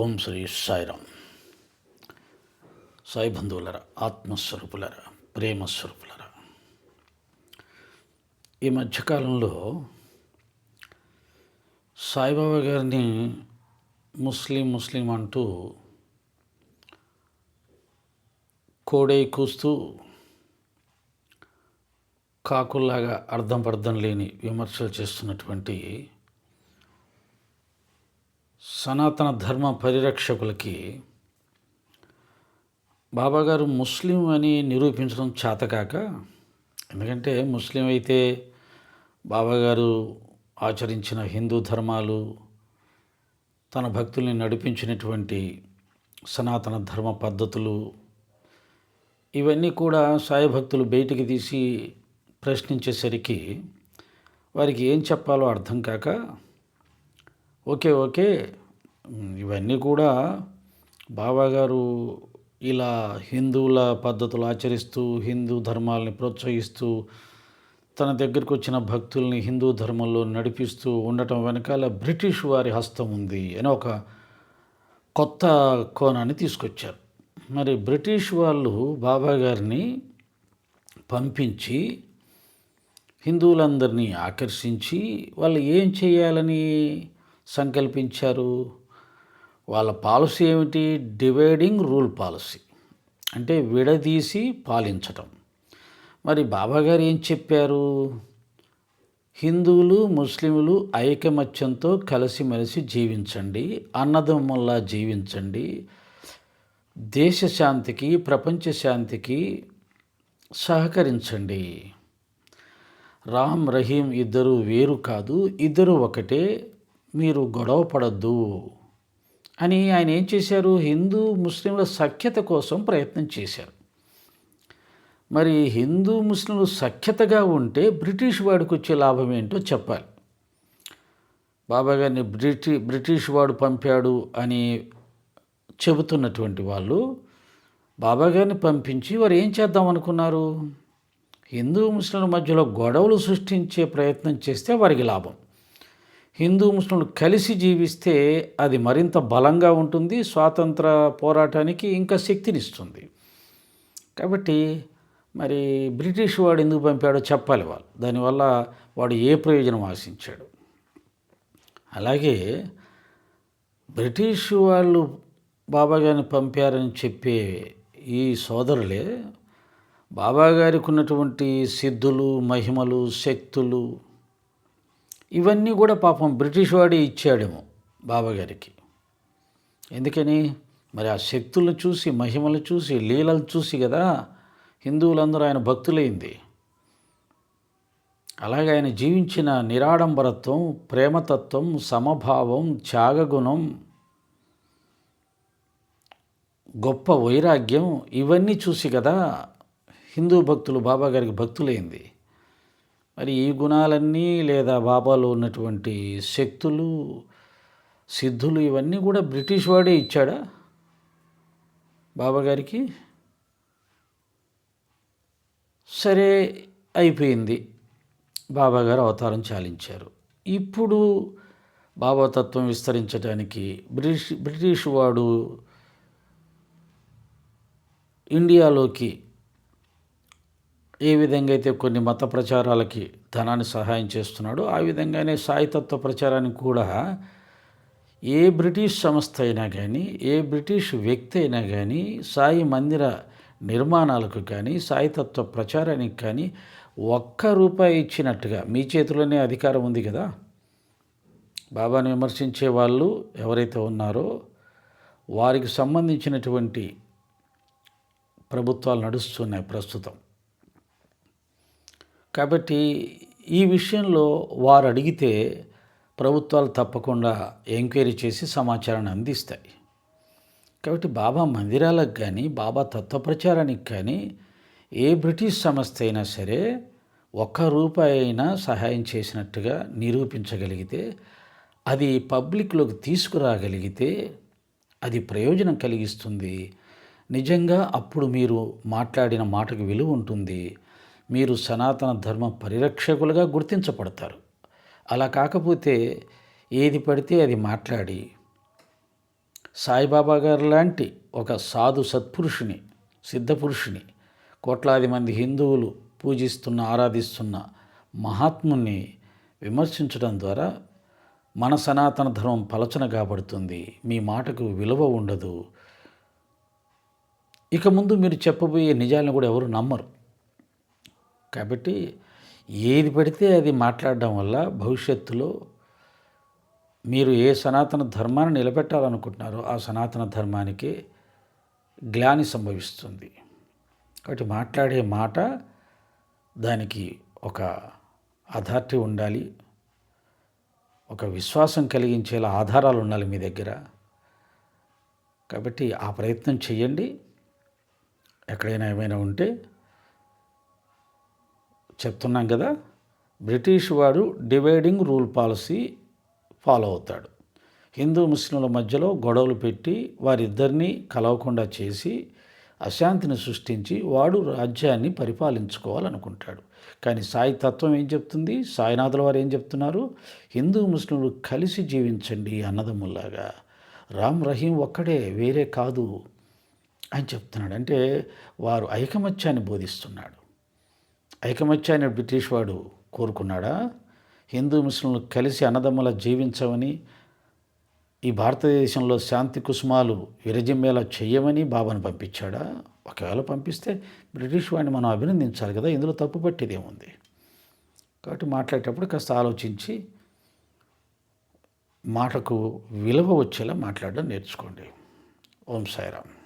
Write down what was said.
ఓం శ్రీ సాయిరామ్. సాయి బంధువులరా ఆత్మస్వరూపులరా ప్రేమస్వరూపులరా. ఈ మధ్యకాలంలో సాయిబాబా గారిని ముస్లిం ముస్లిం అంటూ కోడై కూస్తూ కాకుల్లాగా అర్థం పర్థం లేని విమర్శలు చేస్తున్నటువంటి సనాతన ధర్మ పరిరక్షకులకి బాబాగారు ముస్లిం అని నిరూపించడం చేతకాక ఎందుకంటే ముస్లిం అయితే బాబాగారు ఆచరించిన హిందూ ధర్మాలు తన భక్తుల్ని నడిపించినటువంటి సనాతన ధర్మ పద్ధతులు ఇవన్నీ కూడా సాయి భక్తులు బయటికి తీసి ప్రశ్నించేసరికి వారికి ఏం చెప్పాలో అర్థం కాక ఓకే ఓకే. ఇవన్నీ కూడా బాబాగారు ఇలా హిందువుల పద్ధతులు ఆచరిస్తూ హిందూ ధర్మాలని ప్రోత్సహిస్తూ తన దగ్గరకు వచ్చిన భక్తుల్ని హిందూ ధర్మంలో నడిపిస్తూ ఉండటం వెనకాల బ్రిటిష్ వారి హస్తం ఉంది అని ఒక కొత్త కోణాన్ని తీసుకొచ్చారు. మరి బ్రిటిష్ వాళ్ళు బాబా గారిని పంపించి హిందువులందరినీ ఆకర్షించి వాళ్ళు ఏం చేయాలని సంకల్పించారు. వాళ్ళ పాలసీ ఏమిటి? Dividing rule policy. అంటే విడదీసి పాలించటం. మరి బాబాగారు ఏం చెప్పారు? హిందువులు ముస్లింలు ఐకమత్యంతో కలిసిమెలిసి జీవించండి అన్నదమ్ముల్లా జీవించండి. దేశ శాంతికి ప్రపంచ శాంతికి సహకరించండి. రామ్ రహీం ఇద్దరు వేరు కాదు ఇద్దరు ఒకటే. మీరు గొడవ పడద్దు అని ఆయన ఏం చేశారు? హిందూ ముస్లింల సఖ్యత కోసం ప్రయత్నం చేశారు. మరి హిందూ ముస్లింలు సఖ్యతగా ఉంటే బ్రిటిష్ వాడికి వచ్చే లాభం ఏంటో చెప్పాలి. బాబా గారిని బ్రిటి బ్రిటిష్ వాడు పంపాడు అని చెబుతున్నటువంటి వాళ్ళు బాబా గారిని పంపించి వారు ఏం చేద్దాం అనుకున్నారు? హిందూ ముస్లింల మధ్యలో గొడవలు సృష్టించే ప్రయత్నం చేస్తే వారికి లాభం. హిందూ ముస్లింలు కలిసి జీవిస్తే అది మరింత బలంగా ఉంటుంది స్వాతంత్ర పోరాటానికి ఇంకా శక్తినిస్తుంది. కాబట్టి మరి బ్రిటిష్ వాడు ఎందుకు పంపాడో చెప్పాలి వాళ్ళు. దానివల్ల వాడు ఏ ప్రయోజనం ఆశించాడు? అలాగే బ్రిటిష్ వాళ్ళు బాబా గారిని పంపారని చెప్పే ఈ సోదరులే బాబాగారికి ఉన్నటువంటి సిద్ధులు మహిమలు శక్తులు ఇవన్నీ కూడా పాపం బ్రిటిష్ వాడే ఇచ్చాడేమో బాబాగారికి ఎందుకని? మరి ఆ శక్తులను చూసి మహిమలు చూసి లీలలు చూసి కదా హిందువులందరూ ఆయన భక్తులైంది. అలాగే ఆయన జీవించిన నిరాడంబరత్వం ప్రేమతత్వం సమభావం త్యాగగుణం గొప్ప వైరాగ్యం ఇవన్నీ చూసి కదా హిందూ భక్తులు బాబాగారికి భక్తులైంది. మరి ఈ గుణాలన్నీ లేదా బాబాలో ఉన్నటువంటి శక్తులు సిద్ధులు ఇవన్నీ కూడా బ్రిటిష్ వాడే ఇచ్చాడా బాబా గారికి? సరే అయిపోయింది. బాబాగారు అవతారం చాలించారు. ఇప్పుడు బాబా తత్వం విస్తరించడానికి బ్రిటిష్ బ్రిటిష్ వాడు ఇండియాలోకి ఏ విధంగా అయితే కొన్ని మత ప్రచారాలకి ధనాన్ని సహాయం చేస్తున్నాడో. ఆ విధంగానే సాయితత్వ ప్రచారానికి కూడా ఏ బ్రిటిష్ సంస్థ అయినా కానీ ఏ బ్రిటిష్ వ్యక్తి అయినా కానీ సాయి మందిర నిర్మాణాలకు కానీ సాయితత్వ ప్రచారానికి కానీ ఒక్క రూపాయి ఇచ్చినట్టుగా మీ చేతిలోనే అధికారం ఉంది కదా? బాబాను విమర్శించే వాళ్ళు ఎవరైతే ఉన్నారో వారికి సంబంధించినటువంటి ప్రభుత్వాలు నడుస్తున్నాయి ప్రస్తుతం. కాబట్టి ఈ విషయంలో వారు అడిగితే ప్రభుత్వాలు తప్పకుండా ఎంక్వైరీ చేసి సమాచారాన్ని అందిస్తాయి. కాబట్టి బాబా మందిరాలకు కానీ బాబా తత్వ ప్రచారానికి కానీ ఏ బ్రిటిష్ సంస్థ అయినా సరే ఒక్క రూపాయి అయినా సహాయం చేసినట్టుగా నిరూపించగలిగితే అది పబ్లిక్లోకి తీసుకురాగలిగితే అది ప్రయోజనం కలిగిస్తుంది. నిజంగా అప్పుడు మీరు మాట్లాడిన మాటకు విలువ ఉంటుంది. మీరు సనాతన ధర్మ పరిరక్షకులుగా గుర్తించబడతారు. అలా కాకపోతే ఏది పడితే అది మాట్లాడి సాయిబాబా గారు లాంటి ఒక సాధు సత్పురుషుని సిద్ధపురుషుని కోట్లాది మంది హిందువులు పూజిస్తున్న ఆరాధిస్తున్న మహాత్ముని విమర్శించడం ద్వారా మన సనాతన ధర్మం పలచన కాబడుతుంది. మీ మాటకు విలువ ఉండదు. ఇక ముందు మీరు చెప్పబోయే నిజాలను కూడా ఎవరు నమ్మరు. కాబట్టి ఏది పడితే అది మాట్లాడడం వల్ల భవిష్యత్తులో మీరు ఏ సనాతన ధర్మాన్ని నిలబెట్టాలనుకుంటున్నారో ఆ సనాతన ధర్మానికి గ్లాని సంభవిస్తుంది. కాబట్టి మాట్లాడే మాట దానికి ఒక అథారిటీ ఉండాలి. ఒక విశ్వాసం కలిగించేలా ఆధారాలు ఉండాలి మీ దగ్గర. కాబట్టి ఆ ప్రయత్నం చేయండి. ఎక్కడైనా ఏమైనా ఉంటే చెప్తున్నాం కదా బ్రిటిష్ వాడు డివైడింగ్ రూల్ పాలసీ ఫాలో అవుతాడు. హిందూ ముస్లింల మధ్యలో గొడవలు పెట్టి వారిద్దరినీ కలవకుండా చేసి అశాంతిని సృష్టించి వాడు రాజ్యాన్ని పరిపాలించుకోవాలనుకుంటాడు. కానీ సాయి తత్వం ఏం చెప్తుంది? సాయినాథుల వారు ఏం చెప్తున్నారు? హిందూ ముస్లింలు కలిసి జీవించండి అన్నదమ్ముల్లాగా. రామ్ రహీం ఒక్కడే వేరే కాదు అని చెప్తున్నాడు. అంటే వారు ఐకమత్యాన్ని బోధిస్తున్నాడు. ఐకమత్యాన్ని బ్రిటిష్ వాడు కోరుకున్నాడా? హిందూ ముస్లింలు కలిసి అన్నదమ్ముల జీవించమని ఈ భారతదేశంలో శాంతి కుసుమాలు విరజిమ్మేలా చెయ్యమని బాబాను పంపించాడా? ఒకవేళ పంపిస్తే బ్రిటిష్ వాడిని మనం అభినందించాలి కదా ఇందులో తప్పు పట్టేది ఏముంది కాబట్టి మాట్లాడేటప్పుడు కాస్త ఆలోచించి మాటకు విలువ వచ్చేలా మాట్లాడడం నేర్చుకోండి. ఓం సాయిరామ్.